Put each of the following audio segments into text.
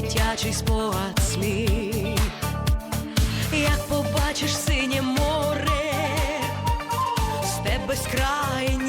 дитячий спогад сміх, як побачиш синє море, з тебе вдалині,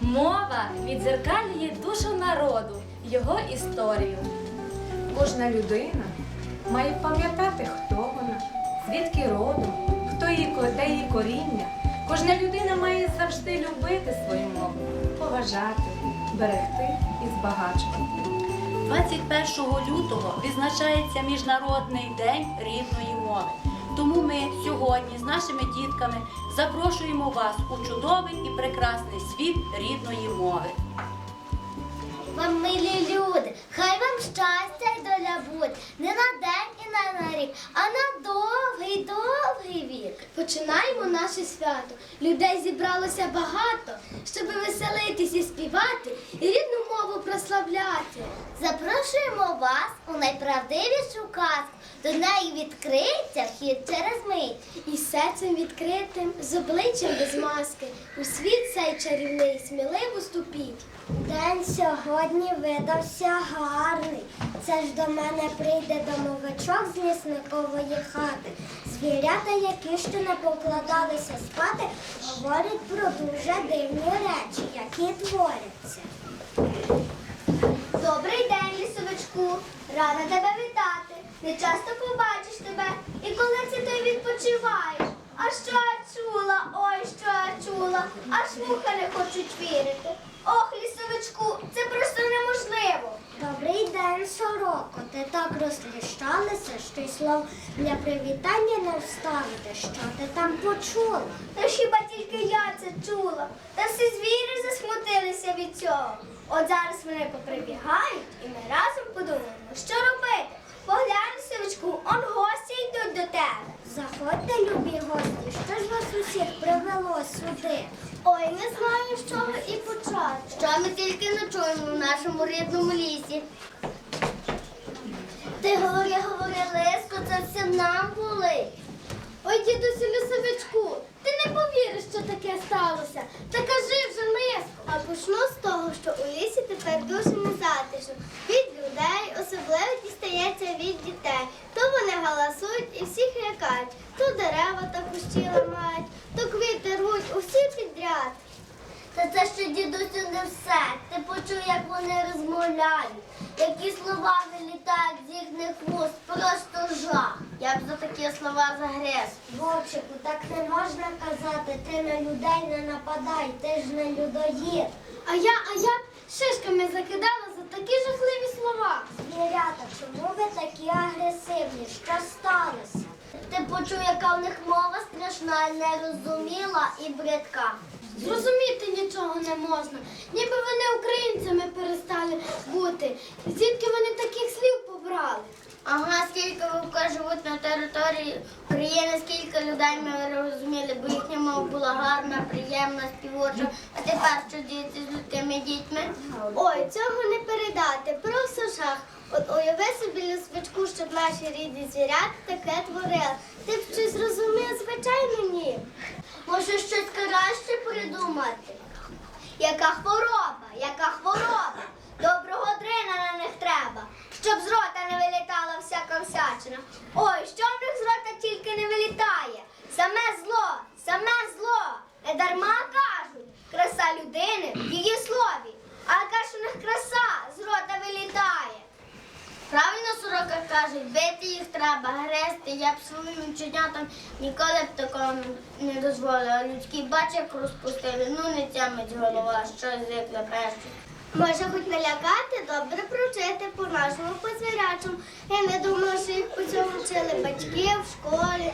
Мова відзеркалює душу народу, його історію. Кожна людина має пам'ятати, хто вона, звідки родом, хто її де її коріння. Кожна людина має завжди любити свою мову, поважати, берегти і збагачувати. 21 лютого відзначається Міжнародний день рідної мови. Тому ми сьогодні з нашими дітками запрошуємо вас у чудовий і прекрасний світ рідної мови. Вам милі люди, хай вам щастя й доля буде не на день і не на рік, а на довгий, довгий вік. Починаємо наше свято. Людей зібралося багато, щоб веселитись і співати, і рідну мову прославляти. Запрошуємо вас у найправдивішу казку. До неї відкриється вхід через мить. І серцем відкритим, з обличчям без маски, у світ цей чарівний сміливо ступіть. День сьогодні видався гарний. Це ж до мене прийде домовичок з лісникової хати. Звірята, які ще не покладалися спати, говорять про дуже дивні речі, які творяться. Добрий день, лісовичку. Рада тебе вітати. Не часто побачиш тебе. І коли це ти відпочиваєш? А що я чула? Ой, що я чула? Аж вуха не хочуть вірити. Ох, лісовичку, це просто неможливо. Добрий день, сороко. Ти так розліщалася, що й слов для привітання не вставити. Що ти там почула? Та хіба тільки я це чула? Та всі звірі засмутилися від цього. От зараз вони поприбігають і ми разом подумаємо, що робити. Поглянь, сивочку, он гості йдуть до тебе. Заходьте, любі гості, що ж вас усіх привело сюди? Ой, не знаю, з чого і почати. Що ми тільки не чуємо в нашому рідному лісі. Ти говори, говори, Леско, це все нам болить. Ой, дідусю лісовичку, не повіриш, що таке сталося. Та кажи вже ми. А почну з того, що у лісі тепер дуже незатишно. Від людей особливо дістається від дітей. То вони галасують і всіх лякають. То дерева та кущі ламають, то квіти рвуть, усі підряд. Та це ще дідусю не все. Ти почув, як вони розмовляють, які слова вилітають з їхніх вуст, просто жах. Я за такі слова загриз. Вовчику, так не можна казати. Ти на людей не нападай, ти ж не людоїд. А я, а я шишками закидала за такі жахливі слова. Звірята, чому ви такі агресивні? Що сталося? Ти почув, яка в них мова страшна, нерозуміла і бридка. Зрозуміти нічого не можна, ніби вони українцями перестали бути. Звідки вони таких слів побрали? Ага, скільки вовка живуть на території України, скільки людей ми розуміли, бо їхня мова була гарна, приємна, співоча. А тепер що діти з людськими дітьми? Ой, цього не передати, просто жах. От уяви собі лісовичку, щоб наші рідні звірята таке творили. Ти б щось зрозумів, звичайно, ні. Може, щось краще придумати? Яка хвороба, яка хвороба? Доброго дрина на них треба, щоб з рота не вилітала всяка всячина. Ой, що в них з рота тільки не вилітає? Саме зло, саме зло. Не дарма кажуть, краса людини в її слові. А яка ж у них краса з рота вилітає? Правильно сорока кажуть, бити їх треба, грести. Я б своїм ученятам ніколи б такого не дозволила. Людські бач, як розпустили, ну не тямить голова, що язик лепещить. Може, хоч налякати, добре провчити по нашому позвірячому. Я не думала, що їх по цьому вчили батьки в школі.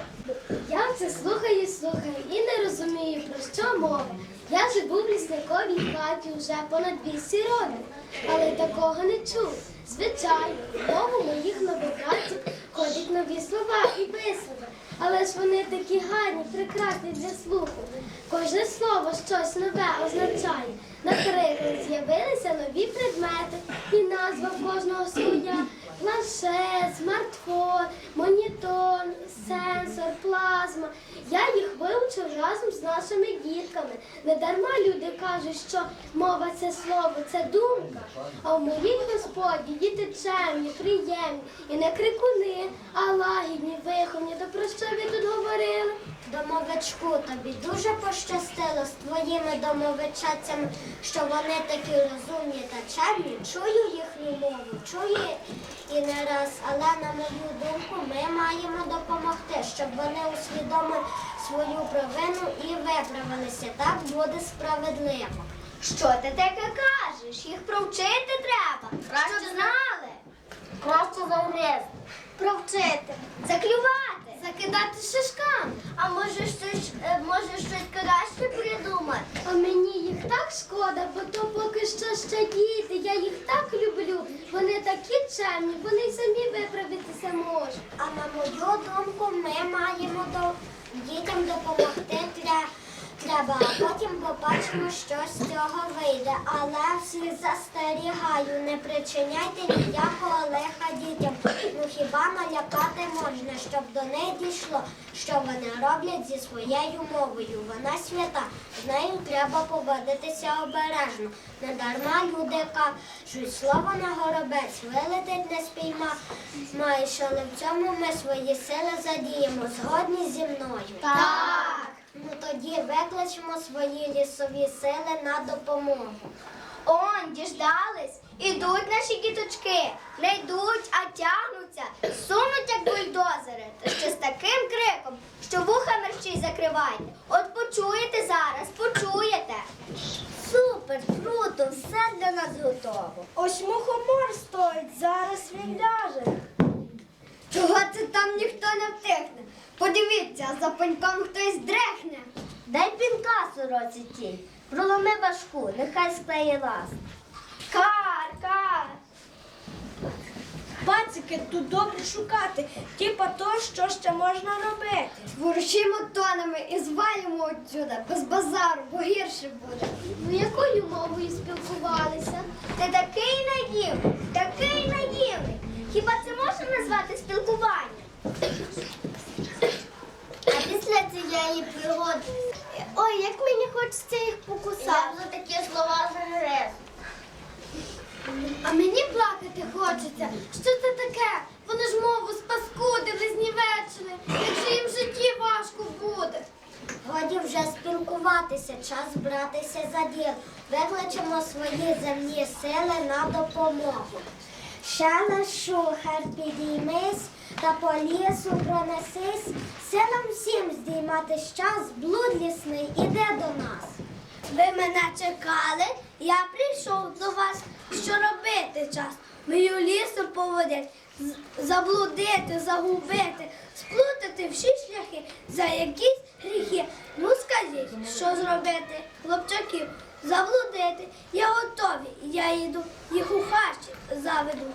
Я це слухаю, і слухаю і не розумію, про що мова. Я живу в лісниковій хаті вже понад 200 років, але такого не чув. Звичайно, в мову моїх новобратців ходять нові слова і вислови, але ж вони такі гарні, прекрасні для слуху. Кожне слово щось нове означає. Наприклад, з'явилися нові предмети, і назва кожного своя. Планшет, смартфон, монітор, сенсор, плазма. Я їх вивчив разом з нашими дітками. Не дарма люди кажуть, що мова це слово, це думка. А в моїй господі діти чемні, приємні і не крикуни, а лагідні, виховні. То про що ви тут говорили? Домовичку, тобі дуже пощастило з твоїми домовичацями, що вони такі розумні та чемні. Чую їхню мову, чую і не раз. Але на мою думку, ми маємо допомогти, щоб вони усвідомили свою провину і виправилися. Так буде справедливо. Що ти таке кажеш? Їх провчити треба. Щоб знали. Краще за Провчити. Заклювати. Закидати шишками. А може щось, е, може щось краще придумати? А мені їх так шкода, бо то поки що ще діти. Я їх так люблю. Вони такі чемні, вони самі виправитися можуть. А на мою думку, ми маємо до дітям допомогти для. Треба, а потім побачимо, що з цього вийде. Але всіх застерігаю, не причиняйте ніякого лиха дітям. Ну хіба налякати можна, щоб до них дійшло, що вони роблять зі своєю мовою. Вона свята, з нею треба поводитися обережно. Недарма люди кажуть, слово на горобець вилетить не спійма. Маєш, але в цьому ми свої сили задіємо. Згодні зі мною. Так. Ну тоді викличемо свої лісові сили на допомогу. Он, діждались, ідуть наші діточки. Не йдуть, а тягнуться, сунуть, як бульдозери, та ще з таким криком, що вуха мерщій закривайте. От почуєте зараз, почуєте. Супер, круто, все для нас готово. Ось мухомор стоїть, зараз він ляже. Чого це там ніхто не втихне? Подивіться, за пеньком хтось дрехне. Дай пінка сороці тій, проломи башку, нехай склеє лаз. Кар, кар. Пацики, тут добре шукати, типа то, що ще можна робити. Ворушимо тонами і звалимо отсюда, без базару, бо гірше буде. Ну якою мовою спілкувалися? Ти такий наївний, такий наївний. Хіба це можна назвати цієї пригоди Ой, як мені хочеться їх покусати. за такі слова загрез. А мені плакати хочеться. Що це таке? Вони ж мову спаскудили, знівечили. Як же їм в житті важко буде. Годі вже спілкуватися, час братися за діл. Викличемо свої земні сили на допомогу. Шеле шухер підіймись та по лісу пронесись. Силам всім здіймати час, блуд лісний іде до нас. Ви мене чекали, я прийшов до вас. Що робити час? Мою лісу поводять, заблудити, загубити, сплутати всі шляхи за якісь гріхи. Ну скажіть, що зробити, хлопчаків, заблудити. Я готовий, я їду, їх у хащі заведу.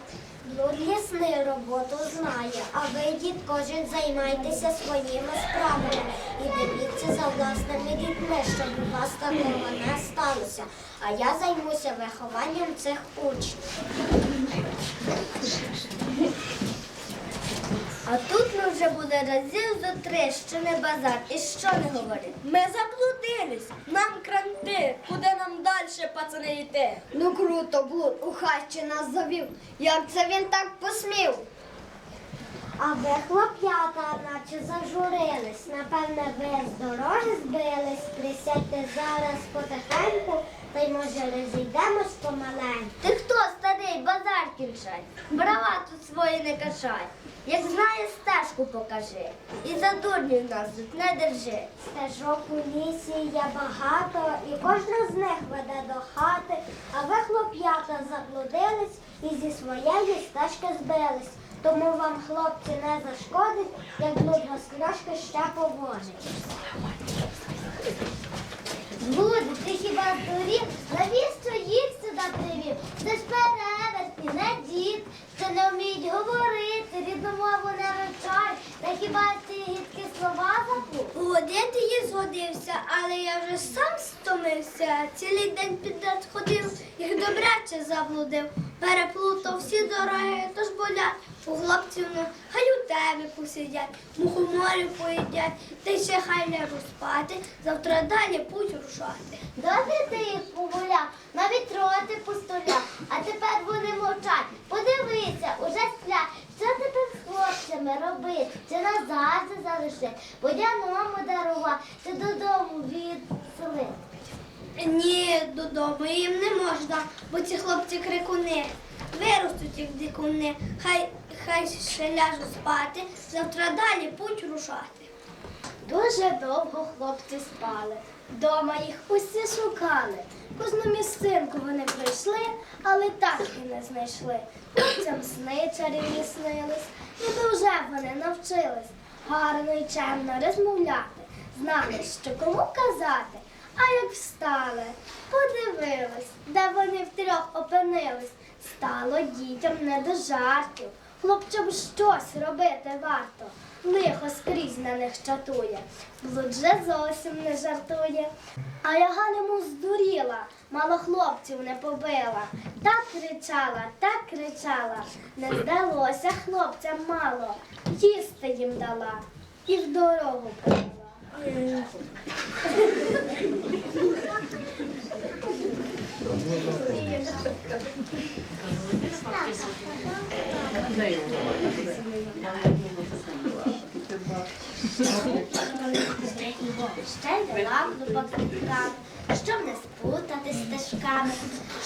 Блуд лісний роботу знає, а ви, дід, кожен займайтеся своїми справами і дивіться за власними дітьми, щоб у вас такого не сталося. А я займуся вихованням цих учнів. А тут ми вже буде разів за три, що не базар. І що не говорить? Ми заблудились. Нам кранти. Куди нам далі, пацани, йти? Ну круто, блуд, у хащі нас завів. Як це він так посмів? А ви, хлоп'ята, наче зажурились. Напевне, ви з дороги збились. Присядьте зараз потихеньку, та й може розійдемось помаленьку. Ти хто, старий, базар кінчай? Брава тут свої не качай. Як знаєш, стежку покажи. І за дурнів нас тут не держи. Стежок у лісі є багато, і кожна з них веде до хати, а ви, хлоп'ята, заблудились і зі своєї стежки збились. Тому вам, хлопці, не зашкодить, як блуд вас книжки ще поводить. Буде, ти хіба здурів? Навіщо їх сюди привів? Це ж перевертні, не дід, що не вміють говорити, рідну мову не вивчають. Та хіба ці гідкі слова забув? Водити її згодився, але я вже сам стомився. Цілий день підряд ходив, їх добряче заблудив. Переплутав всі дороги, тож болять. У хлопців на хаютеві посидять, мухоморі поїдять, та й ще хай не розпати, завтра далі путь рушати. Добре ти їх погуляв, навіть роти постоляв, а тепер вони мовчать. Подивися, уже сплять. Що тепер з хлопцями робити? Чи назад це залишити? Водяному дарувати, чи додому відселити? Ні, додому їм не можна, бо ці хлопці крикуни. Виростуть їх дикуни, хай, хай ще ляжуть спати, завтра далі путь рушати. Дуже довго хлопці спали. Дома їх усі шукали. Кожну місцинку вони прийшли, але так і не знайшли. Хлопцям сни чарівні снились, ніби вже вони навчились гарно і чемно розмовляти. Знали, що кому казати. А як встали, подивились, де вони втрьох опинились. Стало дітям не до жартів. Хлопцям щось робити варто. Лихо скрізь на них чатує. Блуд же зовсім не жартує. А яга немов здуріла, мало хлопців не побила. Так кричала, так кричала. Не здалося хлопцям мало. Їсти їм дала і в дорогу повела. Ще й до пакункам, щоб не спутати стежками,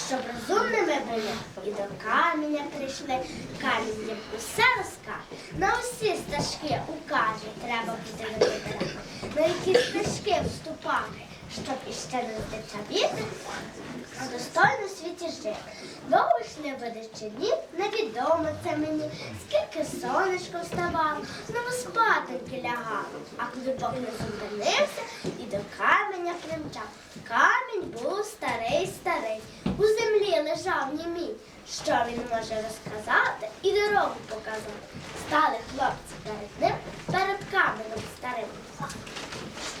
щоб розумними були і до каменя прийшли. Камінь їм усе розкаже, на усі стежки укаже, треба буде вибирати, на які стежки вступати, щоб іще не здичавіти, достойно світі жити. Довго ж не буде чи ні, невідомо це мені, скільки сонечко вставало, знову спатеньки лягало, а клубок не зупинився і до каменя примчав. Камінь був старий старий, у землі лежав німій. Що він може розказати і дорогу показати. Стали хлопці перед ним, перед каменем старим.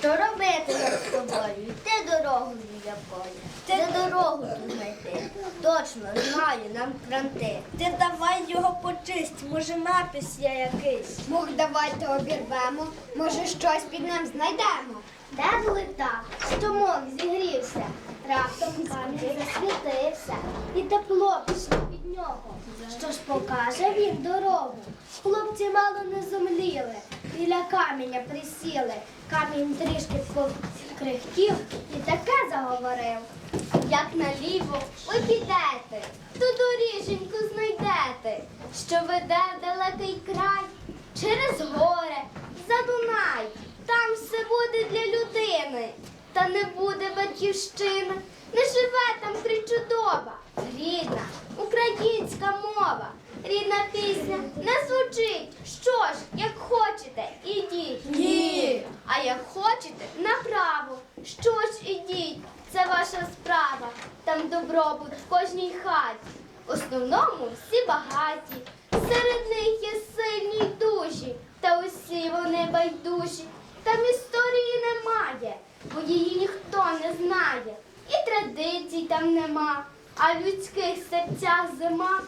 Що робити нам з тобою? Йти дорогу з якою? Де дорогу тут знайти? Точно знає нам кранти. Ти давай його почисть, може напис є якийсь. Мох, давайте обірвемо, може щось під ним знайдемо. Де що мох зігрівся, раптом камінь засвітився, і тепло пішло від нього. Що ж покаже він дорогу? Хлопці мало не зумліли, біля каменя присіли. Камінь трішки покрихтів і таке заговорив. Як наліво ви підете, ту доріженьку знайдете, що веде в далекий край, через горе, за Дунай. Там все буде для людини, та не буде батьківщини, не живе там причудова, рідна, українська мова, рідна пісня не звучить. Що ж, як хочете, ідіть. Ні. А як хочете, направо. Що ж, ідіть, це ваша справа. Там добробут в кожній хаті. В основному всі багаті. Серед них є сильні душі, та усі вони байдужі. Там історії немає, бо її ніхто не знає. І традицій там нема, а в людських серцях зима.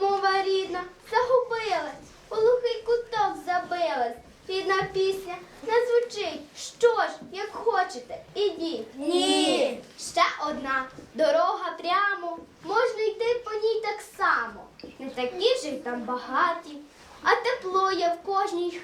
Мова рідна загубилась, у глухий куток забилась. Рідна пісня не звучить. Що ж, як хочете, ідіть. Ні. Ще одна дорога прямо, можна йти по ній так само. Не такі ж там багаті, а тепло є в кожній